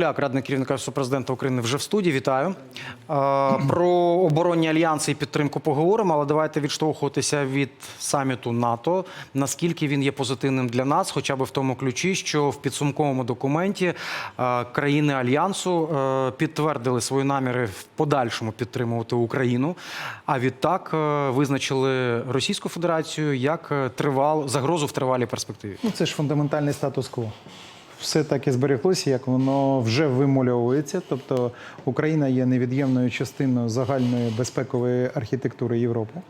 Ляк, радник керівника президента України, вже в студії. Вітаю. Про оборонні альянси і підтримку поговоримо, але давайте відштовхуватися від саміту НАТО. Наскільки він є позитивним для нас, хоча б в тому ключі, що в підсумковому документі країни альянсу підтвердили свої наміри в подальшому підтримувати Україну. А відтак визначили Російську Федерацію як е, тривал загрозу в тривалій перспективі. Ну, це ж фундаментальний статус-кво. Все так збереглося, як воно вже вимальовується. Тобто Україна є невід'ємною частиною загальної безпекової архітектури Європи.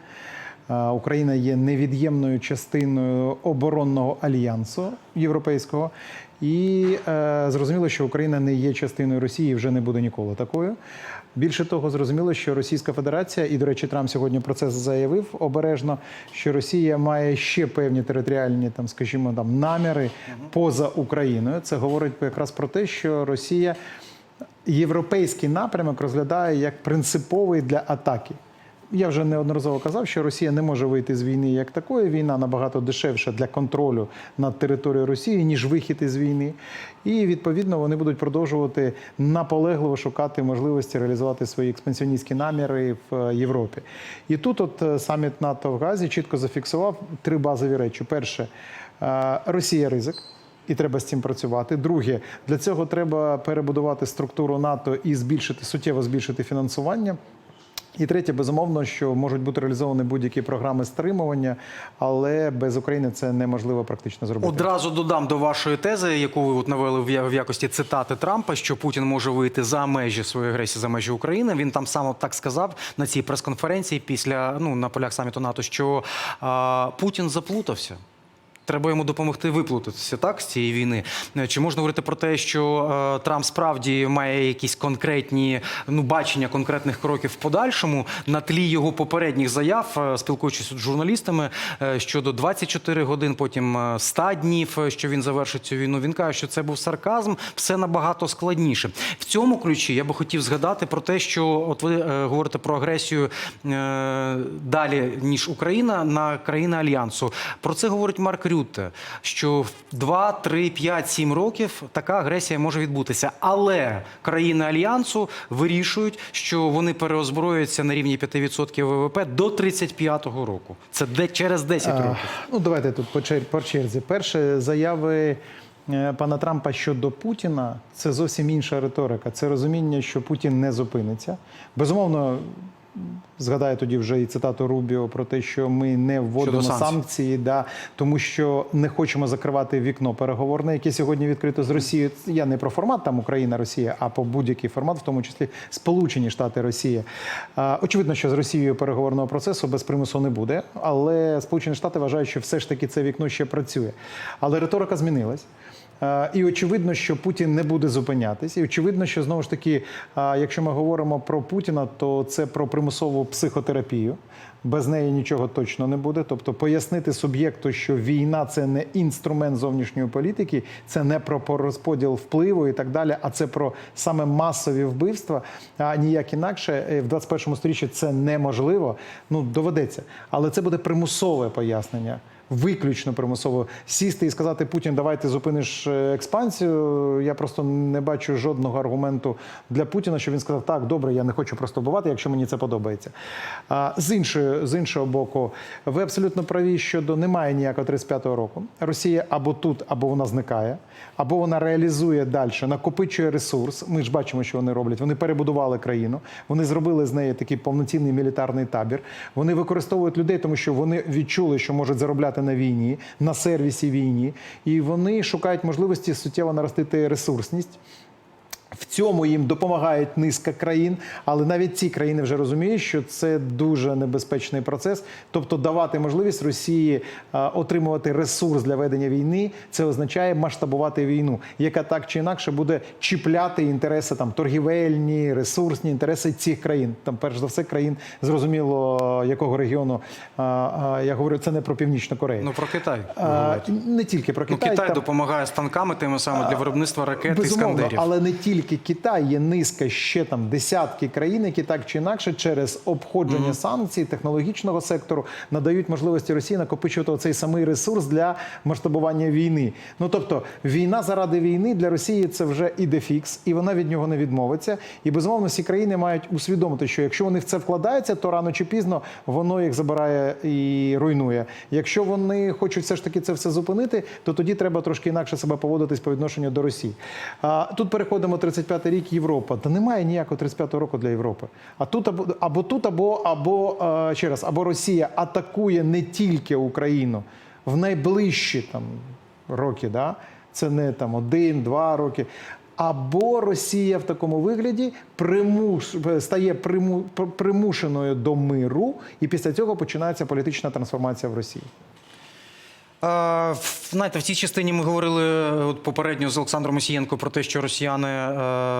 А, Україна є невід'ємною частиною оборонного альянсу європейського. І е, зрозуміло, що Україна не є частиною Росії і вже не буде ніколи такою. Більше того, зрозуміло, що Російська Федерація, і, до речі, Трамп сьогодні про це заявив обережно, що Росія має ще певні територіальні, там, скажімо, там наміри поза Україною. Це говорить якраз про те, що Росія європейський напрямок розглядає як принциповий для атаки. Я вже неодноразово казав, що Росія не може вийти з війни як такої. Війна набагато дешевша для контролю над територією Росії, ніж вихід із війни. І відповідно вони будуть продовжувати наполегливо шукати можливості реалізувати свої експансіоністські наміри в е, Європі. І тут, от е, саміт НАТО в Газі чітко зафіксував три базові речі: перше, е, Росія ризик. І треба з цим працювати. Друге, для цього треба перебудувати структуру НАТО і збільшити суттєво збільшити фінансування. І третє, безумовно, що можуть бути реалізовані будь-які програми стримування, але без України це неможливо практично зробити. Одразу додам до вашої тези, яку ви от навели в якості цитати Трампа, що Путін може вийти за межі своєї агресії, за межі України. Він там саме так сказав на цій прес-конференції після ну на полях саміту НАТО, що а, Путін заплутався. Треба йому допомогти виплутатися так з цієї війни. Е, Чи можна говорити про те, що е, Трамп справді має якісь конкретні ну бачення конкретних кроків в подальшому на тлі його попередніх заяв, е, спілкуючись з журналістами щодо 24 годин, потім е, 100 днів, що він завершить цю війну. Він каже, що це був сарказм, все набагато складніше. В цьому ключі я би хотів згадати про те, що от ви говорите про агресію далі ніж Україна на країни альянсу. Про це говорить Марк Рютте, що в 2, 3, 5, 7 років така агресія може відбутися. Але країни альянсу вирішують, що вони переозброюються на рівні 5% ВВП до 35-го року. Це де через 10 А, років. Ну, давайте тут по чер- по черзі. Перше, заяви е, пана Трампа щодо Путіна це зовсім інша риторика. Це розуміння, що Путін не зупиниться. Безумовно. Згадаю тоді вже і цитату Рубіо про те, що ми не вводимо Щодо санкцій. санкції, да, тому що не хочемо закривати вікно переговорне, яке сьогодні відкрито з Росією. Я не про формат там Україна, Росія, а по будь-який формат, в тому числі Сполучені Штати Росія. А, Очевидно, що з Росією переговорного процесу без примусу не буде, але Сполучені Штати вважають, що все ж таки це вікно ще працює. Але риторика змінилась. Е, І очевидно, що Путін не буде зупинятись. І очевидно, що знову ж таки, е, якщо ми говоримо про Путіна, то це про примусову психотерапію. Без неї нічого точно не буде. Тобто, пояснити суб'єкту, що війна це не інструмент зовнішньої політики, це не про розподіл впливу і так далі, а це про саме масові вбивства. А ніяк інакше Е, в 21 сторіччі це неможливо. Ну доведеться, але це буде примусове пояснення виключно примусово сісти і сказати Путін, давай ти зупиниш е, експансію. Я просто не бачу жодного аргументу для Путіна, що він сказав, так, добре, я не хочу просто вбивати, якщо мені це подобається. А з іншої, з іншого боку, ви абсолютно праві щодо немає ніякого 35-го року. Росія або тут, або вона зникає, або вона реалізує далі, накопичує ресурс. Ми ж бачимо, що вони роблять. Вони перебудували країну, вони зробили з неї такий повноцінний мілітарний табір. Вони використовують людей, тому що вони відчули, що можуть заробляти на війні, на сервісі війні, і вони шукають можливості суттєво наростити ресурсність. В цьому їм допомагають низка країн, але навіть ці країни вже розуміють, що це дуже небезпечний процес. Тобто, давати можливість Росії отримувати ресурс для ведення війни, це означає масштабувати війну, яка так чи інакше буде чіпляти інтереси там торгівельні, ресурсні інтереси цих країн. Там, перш за все, країн зрозуміло якого регіону. А, а, я говорю, це не про північну Корею. Ну про Китай. а, не тільки про Ну, Китай. Китай там- допомагає з танками тими саме для виробництва ракет Безумовно, іскандерів. але не тільки тільки Китай, є низка ще там десятки країн, які так чи інакше через обходження санкцій технологічного сектору надають можливості Росії накопичувати цей самий ресурс для масштабування війни. Ну тобто, війна заради війни для Росії це вже ідефікс, і вона від нього не відмовиться. І безумовно, всі країни мають усвідомити, що якщо вони в це вкладаються, то рано чи пізно воно їх забирає і руйнує. Якщо вони хочуть все ж таки це все зупинити, то тоді треба трошки інакше себе поводитись по відношенню до Росії. А тут переходимо 35-й рік Європа. Та немає ніякого 35-го року для Європи. А тут або або тут, або або е, ще раз, або Росія атакує не тільки Україну в найближчі там роки, да? це не там один-два роки. Або Росія в такому вигляді примуш... стає приму... примушеною до миру, і після цього починається політична трансформація в Росії. Знаєте, в цій частині ми говорили е, от попередньо з Олександром Мосієнко про те, що росіяни е,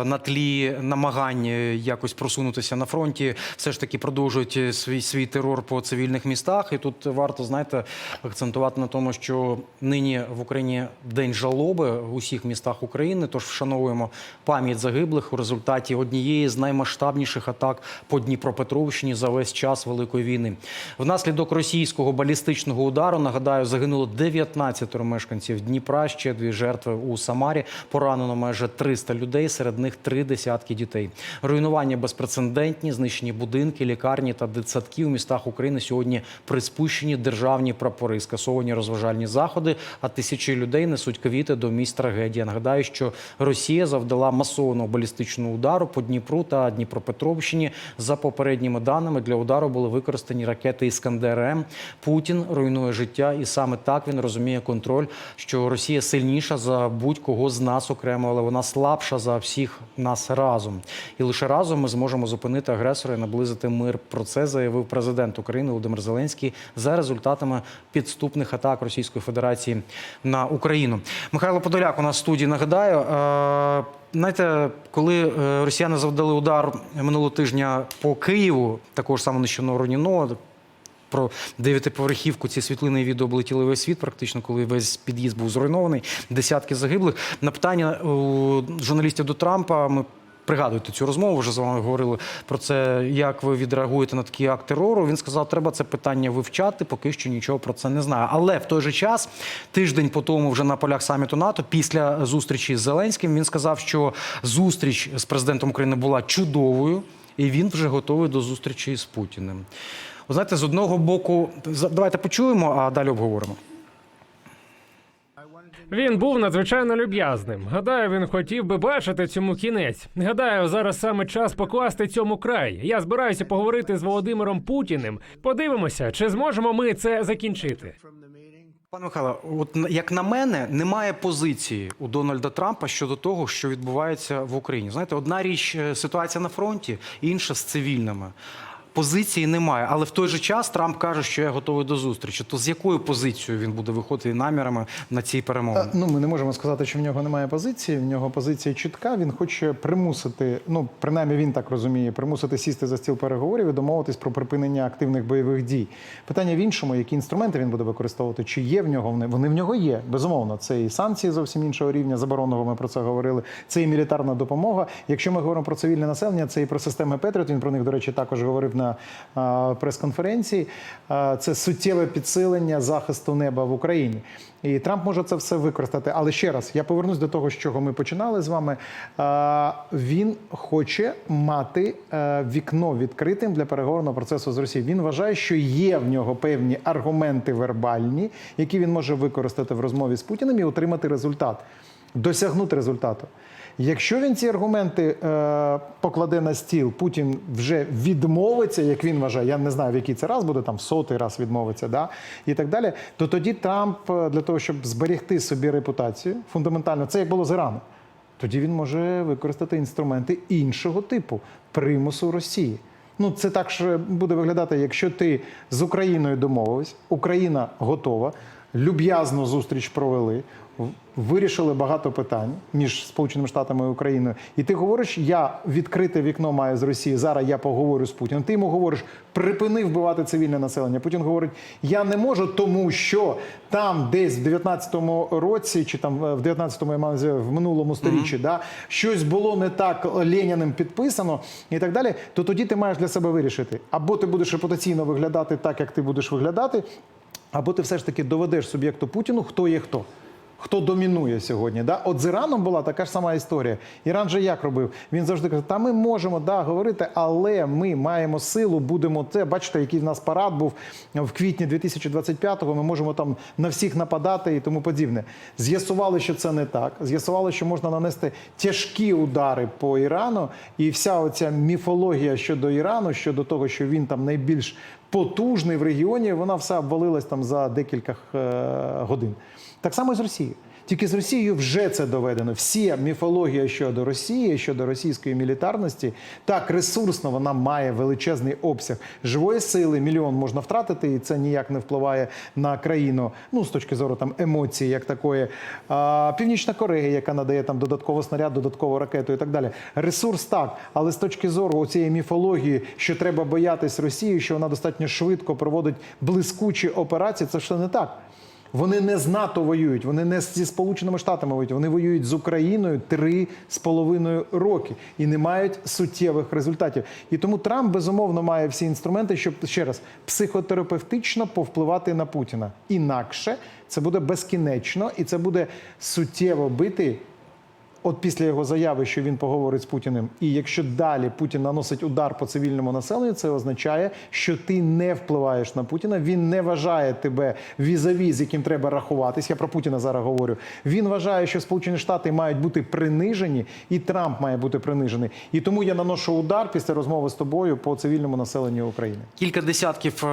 на тлі намагань якось просунутися на фронті, все ж таки продовжують е, свій свій терор по цивільних містах. І тут варто знаєте акцентувати на тому, що нині в Україні день жалоби в усіх містах України. Тож вшановуємо пам'ять загиблих у результаті однієї з наймасштабніших атак по Дніпропетровщині за весь час Великої війни. Внаслідок російського балістичного удару нагадаю загинуло 19 мешканців Дніпра. Ще дві жертви у Самарі. Поранено майже 300 людей. Серед них три десятки дітей. Руйнування безпрецедентні, знищені будинки, лікарні та дитсадки у містах України сьогодні приспущені державні прапори, скасовані розважальні заходи. А тисячі людей несуть квіти до місць трагедії. Нагадаю, що Росія завдала масованого балістичного удару по Дніпру та Дніпропетровщині. За попередніми даними для удару були використані ракети Іскандер М. Путін руйнує життя, і саме так він розуміє контроль, що Росія сильніша за будь-кого з нас окремо, але вона слабша за всіх нас разом. І лише разом ми зможемо зупинити агресора і наблизити мир. Про це заявив президент України Володимир Зеленський за результатами підступних атак Російської Федерації на Україну. Михайло Подоляк у нас в студії нагадаю. е, Знаєте, коли е, росіяни завдали удар минулого тижня по Києву, також саме нещодавно Руніно, про дев'ятиповерхівку ці світлини і відео облетіли весь світ, практично, коли весь під'їзд був зруйнований, десятки загиблих. На питання у журналістів до Трампа ми. Пригадуєте цю розмову, вже з вами говорили про це, як ви відреагуєте на такий акт терору. Він сказав, треба це питання вивчати, поки що нічого про це не знаю. Але в той же час, тиждень по тому, вже на полях саміту НАТО, після зустрічі з Зеленським, він сказав, що зустріч з президентом України була чудовою, і він вже готовий до зустрічі з Путіним. Ви знаєте, з одного боку, давайте почуємо, а далі обговоримо. Він був надзвичайно люб'язним. Гадаю, він хотів би бачити цьому кінець. Гадаю, зараз саме час покласти цьому край. Я збираюся поговорити з Володимиром Путіним. Подивимося, чи зможемо ми це закінчити. Пане Михайло, от як на мене, немає позиції у Дональда Трампа щодо того, що відбувається в Україні. Знаєте, одна річ е, ситуація на фронті, інша з цивільними. Позиції немає, але в той же час Трамп каже, що я готовий до зустрічі. То з якою позицією він буде виходити намірами на ці перемоги? Ну, ми не можемо сказати, що в нього немає позиції. В нього позиція чітка. Він хоче примусити, ну принаймні він так розуміє, примусити сісти за стіл переговорів і домовитись про припинення активних бойових дій. Питання в іншому, які інструменти він буде використовувати, чи є в нього вони? Вони в нього є. Безумовно, це і санкції зовсім іншого рівня. Заборонного ми про це говорили. Це і мілітарна допомога. Якщо ми говоримо про цивільне населення, це і про системи Петріот. Він про них, до речі, також говорив на прес-конференції. Це суттєве підсилення захисту неба в Україні. І Трамп може це все використати. Але ще раз, я повернусь до того, з чого ми починали з вами. Він хоче мати е, вікно відкритим для переговорного процесу з Росією. Він вважає, що є в нього певні аргументи вербальні, які він може використати в розмові з Путіним і отримати результат, досягнути результату. Якщо він ці аргументи е, покладе на стіл, Путін вже відмовиться, як він вважає, я не знаю, в який це раз буде, там сотий раз відмовиться, да, і так далі, то тоді Трамп е, для того, щоб зберегти собі репутацію, фундаментально, це як було з Іраном, тоді він може використати інструменти іншого типу примусу Росії. Ну, це так ж буде виглядати, якщо ти з Україною домовився, Україна готова. Люб'язну зустріч провели. Вирішили багато питань між Сполученими Штатами і Україною. І ти говориш, я відкрите вікно маю з Росії. Зараз я поговорю з Путіним. Ти йому говориш, припини вбивати цивільне населення. Путін говорить, я не можу, тому що там десь в 19-му році, чи там е, в 19-му, я маю в минулому сторіччі, да, щось було не так Леніним підписано і так далі. То тоді ти маєш для себе вирішити. Або ти будеш репутаційно виглядати так, як ти будеш виглядати, або ти все ж таки доведеш суб'єкту Путіну, хто є хто. Хто домінує сьогодні? Да? От з Іраном була така ж сама історія. Іран же як робив? Він завжди каже: та ми можемо да, говорити, але ми маємо силу, будемо це. Бачите, який в нас парад був в квітні 2025-го. Ми можемо там на всіх нападати і тому подібне. З'ясували, що це не так. З'ясували, що можна нанести тяжкі удари по Ірану, і вся оця міфологія щодо Ірану, щодо того, що він там найбільш потужний в регіоні, вона все обвалилась там за декілька е, годин. Так само і з Росією. Тільки з Росією вже це доведено. Всі міфологія щодо Росії, щодо російської мілітарності, так ресурсно вона має величезний обсяг живої сили. Мільйон можна втратити, і це ніяк не впливає на країну. Ну з точки зору там емоцій, як такої. А, Північна Корея, яка надає там додатково снаряд, додаткову ракету і так далі. Ресурс так, але з точки зору цієї міфології, що треба боятись Росії, що вона достатньо швидко проводить блискучі операції, це все не так. Вони не з НАТО воюють, вони не зі Сполученими Штатами воюють, вони воюють з Україною три з половиною роки і не мають суттєвих результатів. І тому Трамп безумовно має всі інструменти, щоб ще раз психотерапевтично повпливати на Путіна. Інакше це буде безкінечно і це буде суттєво бити. От після його заяви, що він поговорить з Путіним, і якщо далі Путін наносить удар по цивільному населенню, це означає, що ти не впливаєш на Путіна. Він не вважає тебе візаві, з яким треба рахуватись. Я про Путіна зараз говорю. Він вважає, що Сполучені Штати мають бути принижені, і Трамп має бути принижений. І тому я наношу удар після розмови з тобою по цивільному населенню України. Кілька десятків е,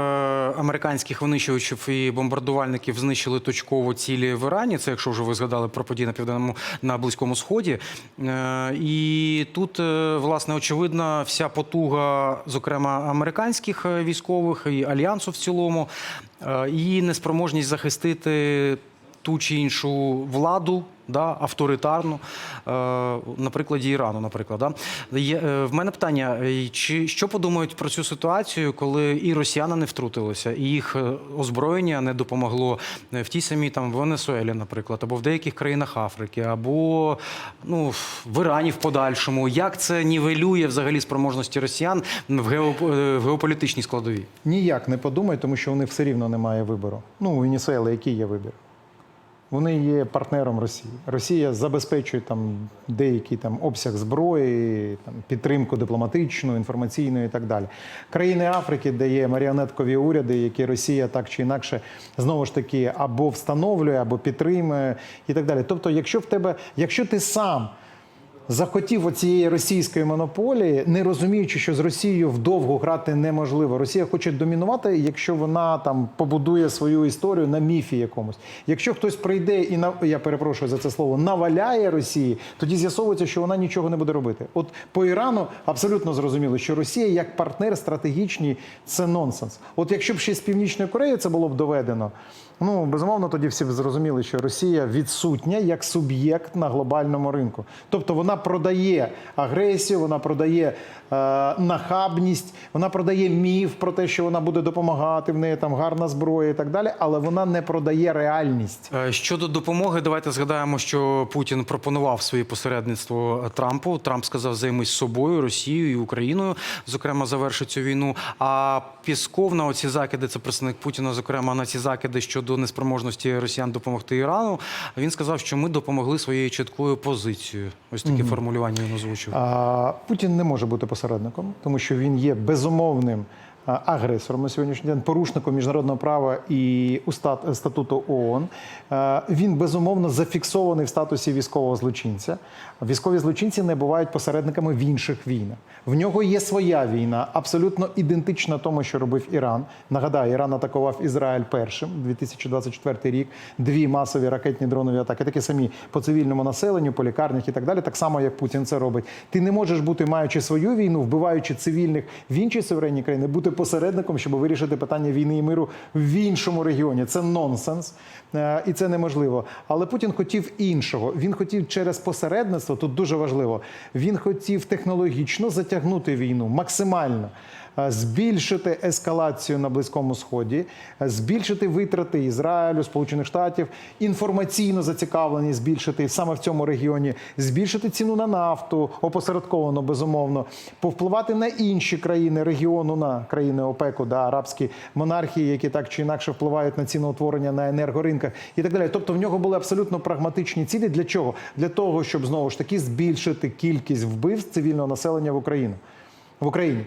американських винищувачів і бомбардувальників знищили точково цілі в Ірані. Це якщо вже ви згадали про події на південному на близькому сході. Е, І тут, е, власне, очевидна вся потуга, зокрема американських е, військових і альянсу в цілому, і неспроможність захистити ту чи іншу владу. Да, авторитарну, е, на прикладі Ірану, наприклад. Да. Е, в мене питання: е, чи що подумають про цю ситуацію, коли і росіяни не втрутилися, і їх озброєння не допомогло в тій самій там Венесуелі, наприклад, або в деяких країнах Африки, або ну в Ірані в подальшому. Як це нівелює взагалі спроможності росіян в, геоп- в геополітичній складовій? Ніяк не подумай, тому що них все рівно немає вибору. Ну, у Венесуели який є вибір? Вони є партнером Росії. Росія забезпечує там деякий там обсяг зброї, там підтримку дипломатичну, інформаційну і так далі. Країни Африки, де є маріонеткові уряди, які Росія так чи інакше знову ж таки або встановлює, або підтримує, і так далі. Тобто, якщо в тебе, якщо ти сам захотів оцієї російської монополії, не розуміючи, що з Росією вдовго грати неможливо. Росія хоче домінувати, якщо вона там побудує свою історію на міфі якомусь. Якщо хтось прийде і на я перепрошую за це слово наваляє Росії, тоді з'ясовується, що вона нічого не буде робити. От по Ірану абсолютно зрозуміло, що Росія як партнер стратегічний це нонсенс. От якщо б ще з північної Кореї це було б доведено. Ну безумовно, тоді всі зрозуміли, що Росія відсутня як суб'єкт на глобальному ринку. Тобто вона продає агресію, вона продає е, нахабність, вона продає міф про те, що вона буде допомагати в неї там гарна зброя і так далі, але вона не продає реальність. Е, Щодо допомоги, давайте згадаємо, що Путін пропонував своє посередництво Трампу. Трамп сказав, займись собою, Росією і Україною, зокрема, заверши цю війну. А Пісков на оці закиди, це представник Путіна, зокрема на ці закиди щодо неспроможності росіян допомогти Ірану. Він сказав, що ми допомогли своєю чіткою позицією. Ось таке формулювання він озвучив. А, Путін не може бути посередником, тому що він є безумовним агресором на сьогоднішній день, порушником міжнародного права і у стат- статуту ООН. Він безумовно зафіксований в статусі військового злочинця. Військові злочинці не бувають посередниками в інших війнах. В нього є своя війна, абсолютно ідентична тому, що робив Іран. Нагадаю, Іран атакував Ізраїль першим 2024 рік. Дві масові ракетні дронові атаки, такі самі по цивільному населенню, по лікарнях і так далі. Так само, як Путін це робить. Ти не можеш бути, маючи свою війну, вбиваючи цивільних в іншій суверенній країні, бути посередником, щоб вирішити питання війни і миру в іншому регіоні. Це нонсенс е, і це неможливо. Але Путін хотів іншого. Він хотів через посередництво, тут дуже важливо. Він хотів технологічно затягнути війну максимально. Е, Збільшити ескалацію на близькому сході, е, збільшити витрати Ізраїлю, Сполучених Штатів, інформаційну зацікавленість збільшити саме в цьому регіоні, збільшити ціну на нафту, опосередковано безумовно, повпливати на інші країни регіону, на країни ОПЕКу, да, арабські монархії, які так чи інакше впливають на ціноутворення на енергоринках і так далі. Тобто в нього були абсолютно прагматичні цілі. Для чого? Для того, щоб знову ж таки збільшити кількість вбивств цивільного населення в Україну в Україні.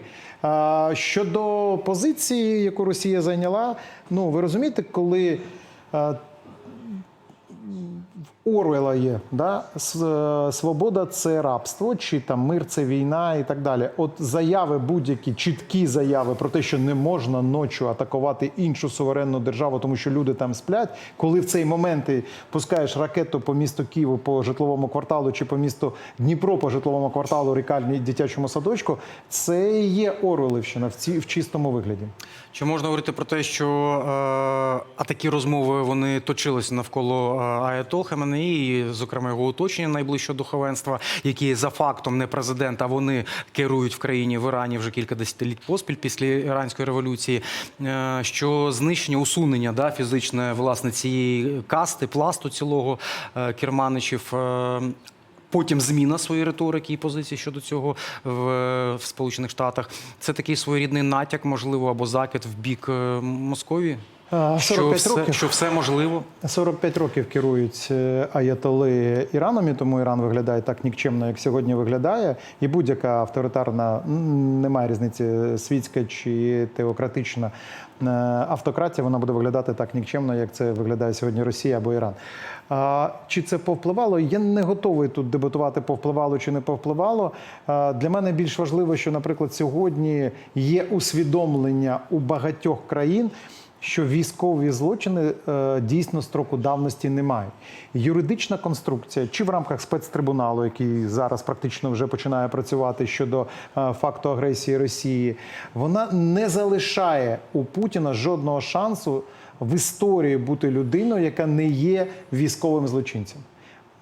Щодо позиції, яку Росія зайняла, ну ви розумієте, коли Орвела є да? е, свобода це рабство, чи там мир це війна і так далі. От заяви, будь-які чіткі заяви про те, що не можна ночі атакувати іншу суверенну державу, тому що люди там сплять. Коли в цей момент ти пускаєш ракету по місту Києву по житловому кварталу чи по місту Дніпро по житловому кварталу, рікальні дитячому садочку, це є Орвелівщина в ці в чистому вигляді. Чи можна говорити про те, що е, а такі розмови вони точилися навколо е, Аятол Хаменеї, і, зокрема його оточення найближчого духовенства, які за фактом не президент, а вони керують в країні в Ірані вже кілька десятиліть поспіль після іранської революції, е, що знищення, усунення да, фізичне власне цієї касти, пласту цілого е, керманичів. е, Потім зміна своєї риторики і позиції щодо цього в, в Сполучених Штатах. Це такий своєрідний натяк, можливо, або закид в бік Московії. А, Що 45 все, років. що все можливо. 45 років керують е, аятоли Іраном, і тому Іран виглядає так нікчемно, як сьогодні виглядає. І будь-яка авторитарна, немає різниці, світська чи теократична е, автократія, вона буде виглядати так нікчемно, як це виглядає сьогодні Росія або Іран. А, чи це повпливало? Я не готовий тут дебатувати, повпливало чи не повпливало. А, для мене більш важливо, що, наприклад, сьогодні є усвідомлення у багатьох країн що військові злочини е, дійсно строку давності не мають. Юридична конструкція, чи в рамках спецтрибуналу, який зараз практично вже починає працювати щодо е, факту агресії Росії, вона не залишає у Путіна жодного шансу в історії бути людиною, яка не є військовим злочинцем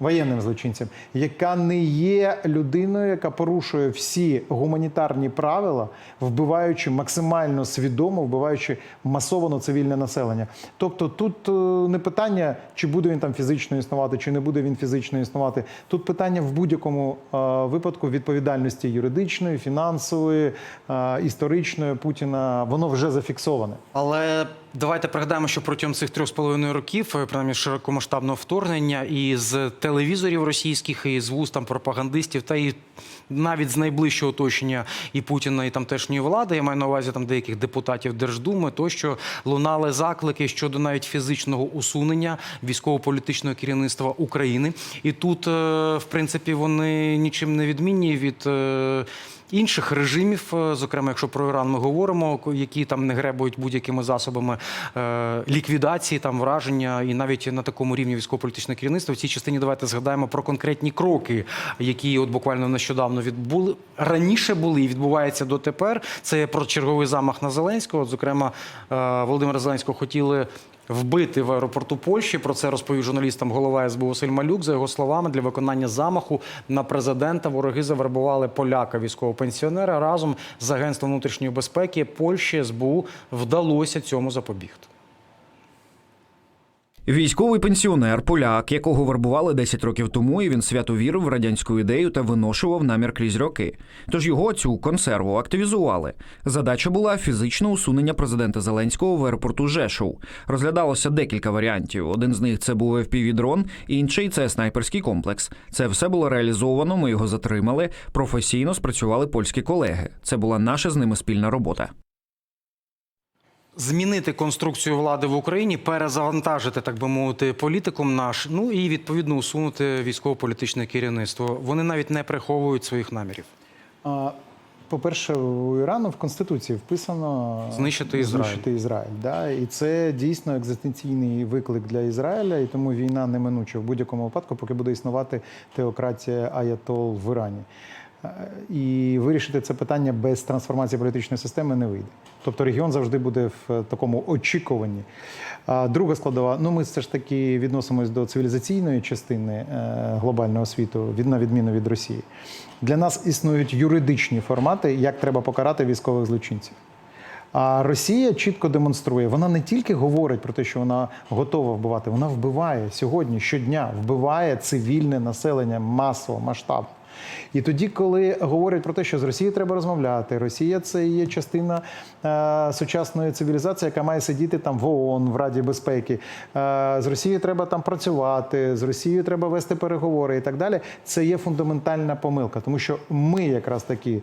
воєнним злочинцем, яка не є людиною, яка порушує всі гуманітарні правила, вбиваючи максимально свідомо, вбиваючи масовано цивільне населення. Тобто тут е, не питання, чи буде він там фізично існувати, чи не буде він фізично існувати. Тут питання в будь-якому е, випадку відповідальності юридичної, фінансової, е, історичної Путіна. Воно вже зафіксоване. Але давайте пригадаємо, що протягом цих трьох з половиною років, е, принаймні широкомасштабного вторгнення, і з телевізорів російських, і з вуст там пропагандистів, та і навіть з найближчого оточення і Путіна, і тамтешньої влади, я маю на увазі там деяких депутатів Держдуми, тощо лунали заклики щодо навіть фізичного усунення військово-політичного керівництва України. І тут, е, в принципі, вони нічим не відмінні від. Інших режимів, е, зокрема, якщо про Іран ми говоримо, які там не гребують будь-якими засобами е, ліквідації, там враження, і навіть на такому рівні військово-політичне керівництво. В цій частині давайте згадаємо про конкретні кроки, які от буквально нещодавно відбули раніше були і відбуваються дотепер. Це про черговий замах на Зеленського. От, зокрема, е, Володимира Зеленського хотіли. Вбити в аеропорту Польщі про це розповів журналістам голова СБУ Василь Малюк. За його словами, для виконання замаху на президента вороги завербували поляка військового пенсіонера разом з агентством внутрішньої безпеки Польщі. СБУ вдалося цьому запобігти. Військовий пенсіонер, поляк, якого вербували 10 років тому, і він свято вірив в радянську ідею та виношував намір крізь роки. Тож його цю консерву активізували. Задача була фізичне усунення президента Зеленського в аеропорту Жешов. Розглядалося декілька варіантів. Один з них це був FPV-дрон, інший це снайперський комплекс. Це все було реалізовано. Ми його затримали. Професійно спрацювали польські колеги. Це була наша з ними спільна робота. Змінити конструкцію влади в Україні, перезавантажити, так би мовити, політикум наш, ну і відповідно усунути військово-політичне керівництво. Вони навіть не приховують своїх намірів. А, По-перше, у Ірану в Конституції вписано Знищити Ізраїль. Знищити Ізраїль да? І це дійсно екзистенційний виклик для Ізраїля, і тому війна неминуча в будь-якому випадку, поки буде існувати теократія Аятол в Ірані. Е, І вирішити це питання без трансформації політичної системи не вийде. Тобто регіон завжди буде в такому очікуванні. Друга складова, ну ми все ж таки відносимось до цивілізаційної частини е, глобального світу, на відміну від Росії. Для нас існують юридичні формати, як треба покарати військових злочинців. А Росія чітко демонструє, вона не тільки говорить про те, що вона готова вбивати, вона вбиває сьогодні щодня, вбиває цивільне населення масово, масштабно. І тоді, коли говорять про те, що з Росією треба розмовляти, Росія це є частина е, сучасної цивілізації, яка має сидіти там в ООН, в Раді безпеки. Е, з Росією треба там працювати, з Росією треба вести переговори і так далі. Це є фундаментальна помилка, тому що ми якраз таки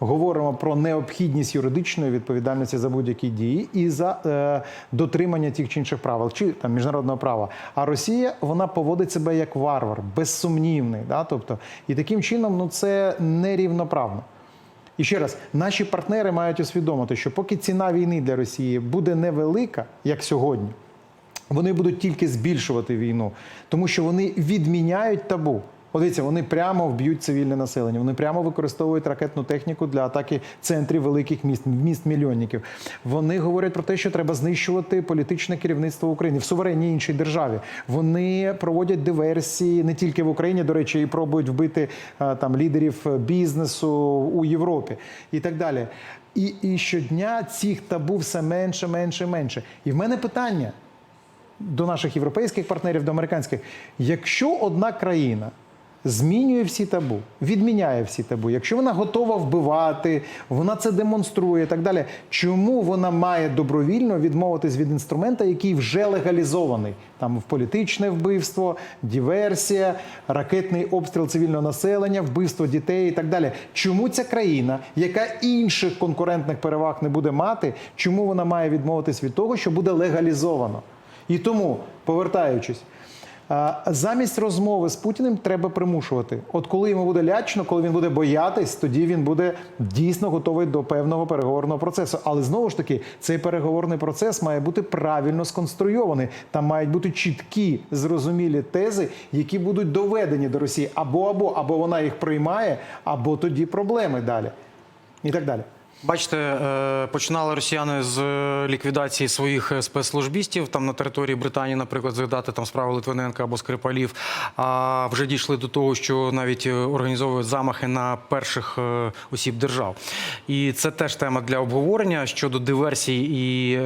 говоримо про необхідність юридичної відповідальності за будь-які дії і за е, дотримання тих чи інших правил, чи там міжнародного права. А Росія вона поводить себе як варвар, безсумнівний. Да? Тобто, і таким чином ну це нерівноправно. І ще раз, наші партнери мають усвідомити, що поки ціна війни для Росії буде невелика, як сьогодні, вони будуть тільки збільшувати війну, тому що вони відміняють табу. От Дивіться, вони прямо вб'ють цивільне населення. Вони прямо використовують ракетну техніку для атаки центрів великих міст, міст мільйонників. Вони говорять про те, що треба знищувати політичне керівництво України в суверенній іншій державі. Вони проводять диверсії не тільки в Україні, до речі, і пробують вбити е, там лідерів бізнесу у Європі і так далі. І, і щодня цих табу все менше, менше, менше. І в мене питання до наших європейських партнерів, до американських. Якщо одна країна змінює всі табу, відміняє всі табу, якщо вона готова вбивати, вона це демонструє і так далі, чому вона має добровільно відмовитись від інструмента, який вже легалізований? Там в політичне вбивство, диверсія, ракетний обстріл цивільного населення, вбивство дітей і так далі. Чому ця країна, яка інших конкурентних переваг не буде мати, чому вона має відмовитись від того, що буде легалізовано? І тому, повертаючись, замість розмови з Путіним треба примушувати. От коли йому буде лячно, коли він буде боятись, тоді він буде дійсно готовий до певного переговорного процесу. Але знову ж таки, цей переговорний процес має бути правильно сконструйований. Там мають бути чіткі, зрозумілі тези, які будуть доведені до Росії або або або вона їх приймає, або тоді проблеми далі. І так далі. Бачите, е, починали росіяни з е, ліквідації своїх е, спецслужбістів там на території Британії, наприклад, згадати там справу Литвиненка або Скрипалів. А вже дійшли до того, що навіть організовують замахи на перших осіб держав. І це теж тема для обговорення щодо диверсій і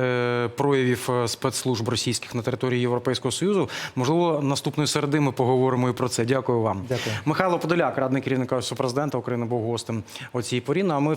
проявів спецслужб російських на території Європейського союзу. Можливо, наступної середи ми поговоримо і про це. Дякую вам. Дякую. Михайло Подоляк, радник керівника Офісу президента України, був гостем у цій порі. Ну, а ми